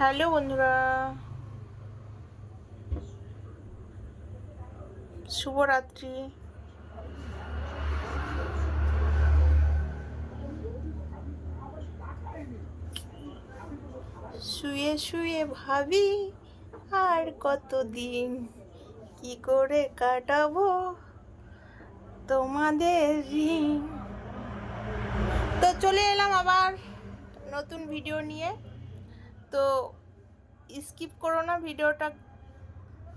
Hello বন্ধুরা। শুভরাত্রি। শুয়ে শুয়ে ভাবি, আর কতদিন কি করে কাটাবো তোমাদের ঋণ। তো চলে এলাম আবার নতুন ভিডিও নিয়ে। তো স্কিপ করো না ভিডিওটা।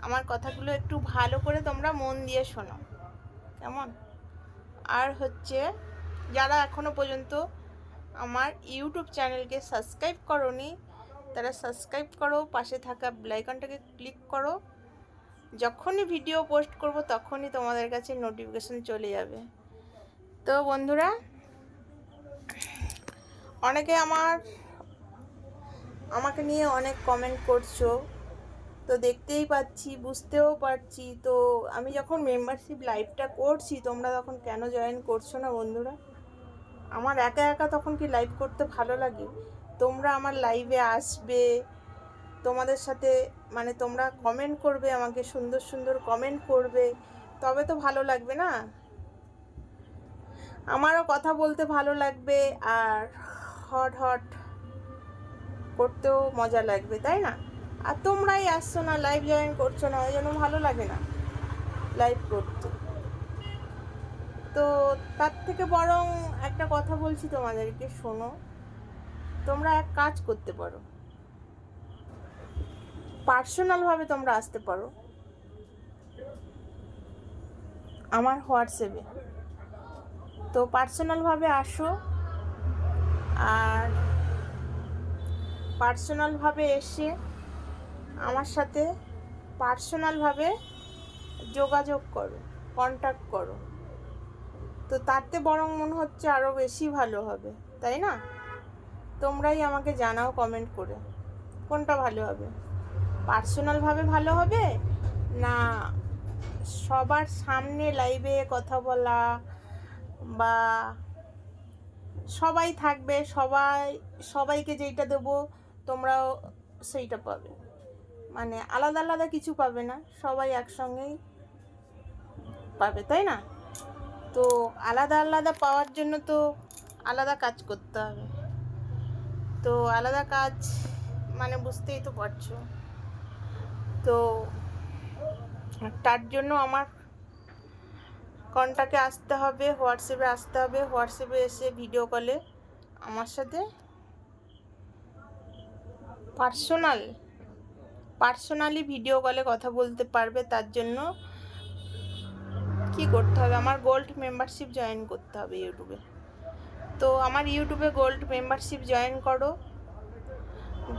আমার কথাগুলো একটু ভালো করে তোমরা মন দিয়ে শোনো। কেমন? আর হচ্ছে, যারা এখনও পর্যন্ত আমার ইউটিউব চ্যানেলকে সাবস্ক্রাইব করনি, তারা সাবস্ক্রাইব করো, পাশে থাকা বেলাইকনটাকে ক্লিক করো। যখনই ভিডিও পোস্ট করব, তখনই তোমাদের কাছে নোটিফিকেশন চলে যাবে। তো বন্ধুরা, অনেকে আমার আমাকে নিয়ে অনেক কমেন্ট করছ। তো দেখতেই পাচ্ছি, বুঝতেও পারছি। তো আমি যখন মেম্বারশিপ লাইভটা করছি, তোমরা তখন কেন জয়েন করছ না বন্ধুরা? আমার একা একা তখন কি লাইভ করতে ভালো লাগে? তোমরা আমার লাইভে আসবে, তোমাদের সাথে মানে তোমরা কমেন্ট করবে, আমাকে সুন্দর সুন্দর কমেন্ট করবে। তবে তো ভালো লাগবে না? আমারও কথা বলতে ভালো লাগবে, আর হট হট করতেও মজা লাগবে, তাই না? আর তোমরাই আসছো না লাইভ জয়েন করছ না, ওই জন্য ভালো লাগে না লাইভ করতে। তো তার থেকে বরং একটা কথা বলছি তোমাদেরকে, শোনো। তোমরা এক কাজ করতে পারো। পার্সোনালভাবে তোমরা আসতে পারো। আমার হোয়াটসঅ্যাপে। তো পার্সোনালভাবে আসো, আর পার্সোনালভাবে এসে আমার সাথে পার্সোনালভাবে যোগাযোগ করো কন্ট্যাক্ট করো। তো তাতে বরং মনে হচ্ছে আরও বেশি ভালো হবে, তাই না? তোমরাই আমাকে জানাও কমেন্ট করে, কোনটা ভালো হবে? পার্সোনালভাবে ভালো হবে না সবার সামনে লাইভে কথা বলা বা সবাই থাকবে, সবাই, সবাইকে যেইটা দেবো তোমরাও সেইটা পাবে। মানে আলাদা আলাদা কিছু পাবে না, সবাই একসঙ্গেই পাবে, তাই না? তো আলাদা আলাদা পাওয়ার জন্য তো আলাদা কাজ করতে হবে। তো আলাদা কাজ মানে বুঝতেই তো পারছ। তো তার জন্য আমার কন্টাক্টে আসতে হবে, হোয়াটসঅ্যাপে আসতে হবে, হোয়াটসঅ্যাপে এসে ভিডিও কলে আমার সাথে পার্সোনাল, পার্সোনালি ভিডিও কলে কথা বলতে পারবে, তার জন্য কি করতে হবে? আমার গোল্ড মেম্বারশিপ জয়েন করতে হবে ইউটিউবে। তো আমার ইউটিউবে গোল্ড মেম্বারশিপ জয়েন করো।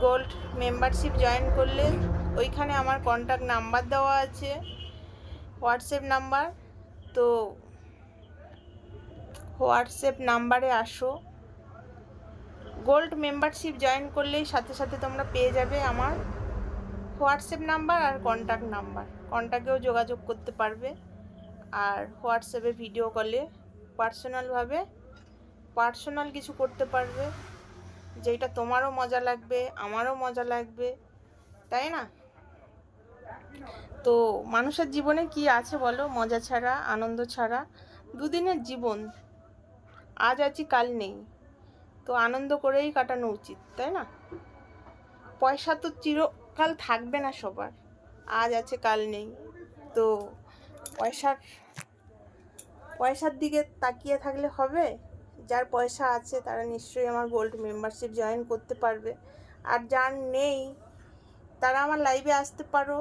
গোল্ড মেম্বারশিপ জয়েন করলে ওইখানে আমার কন্ট্যাক্ট নাম্বার দেওয়া আছে হোয়াটসঅ্যাপ নাম্বার তো হোয়াটসঅ্যাপ নাম্বারে আসো। গোল্ড মেম্বারশিপ জয়েন করলেই সাথে সাথে তোমরা পেয়ে যাবে আমার হোয়াটসঅ্যাপ নাম্বার আর কন্ট্যাক্ট নাম্বার। কন্ট্যাক্টেও যোগাযোগ করতে পারবে। আর হোয়াটসঅ্যাপে ভিডিও কলে পার্সোনালভাবে পার্সোনাল কিছু করতে পারবে। যেটা তোমারও মজা লাগবে, আমারও মজা লাগবে, তাই না? তো মানুষের জীবনে কি আছে বলো? মজা ছাড়া, আনন্দ ছাড়া, দুদিনের জীবন। আজ আছি, কাল নেই। তো আনন্দ করেই কাটানো উচিত, তাই না? পয়সা তো চিরকাল থাকবে না সবার, আজ আছে, কাল নেই। তো পয়সার পয়সার দিকে তাকিয়ে থাকলে হবে? যার পয়সা আছে তারা নিশ্চয়ই আমার গোল্ড মেম্বারশিপ জয়েন করতে পারবে। আর যার নেই, তারা আমার লাইভে আসতে পারো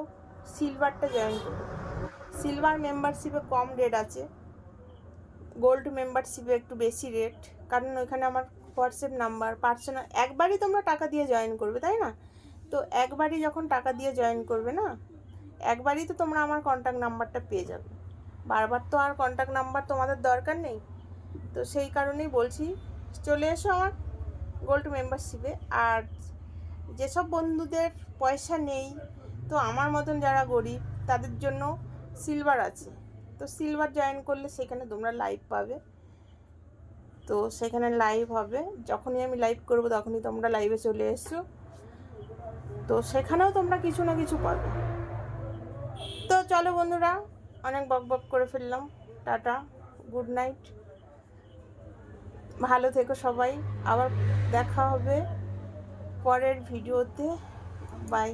সিলভারটা জয়েন করো। সিলভার মেম্বারশিপে কম রেট আছে। গোল্ড মেম্বারশিপে একটু বেশি রেট কারণ ওইখানে আমার হোয়াটসঅ্যাপ নাম্বার, পার্সোনাল, একবারই তোমরা টাকা দিয়ে জয়েন করবে, তাই না? তো একবারই যখন টাকা দিয়ে জয়েন করবে না, একবারই তো তোমরা আমার কন্ট্যাক্ট নাম্বারটা পেয়ে যাবে। বারবার তো আর কন্ট্যাক্ট নাম্বার তোমাদের দরকার নেই। তো সেই কারণেই বলছি, চলে এসো আমার গোল্ড মেম্বারশিপে আর যেসব বন্ধুদের পয়সা নেই, তো আমার মতন যারা গরিব, তাদের জন্য সিলভার আছে। তো সিলভার জয়েন করলে সেখানে তোমরা লাইভ পাবে। তো সেখানে লাইভ হবে। যখনই আমি লাইভ করব তখনই তোমরা লাইভে চলে এসছো। তো সেখানেও তোমরা কিছু না কিছু পাবে। তো চলো বন্ধুরা, অনেক বক বক করে ফেললাম। টাটা গুড নাইট ভালো থেকো সবাই। আবার দেখা হবে পরের ভিডিওতে বাই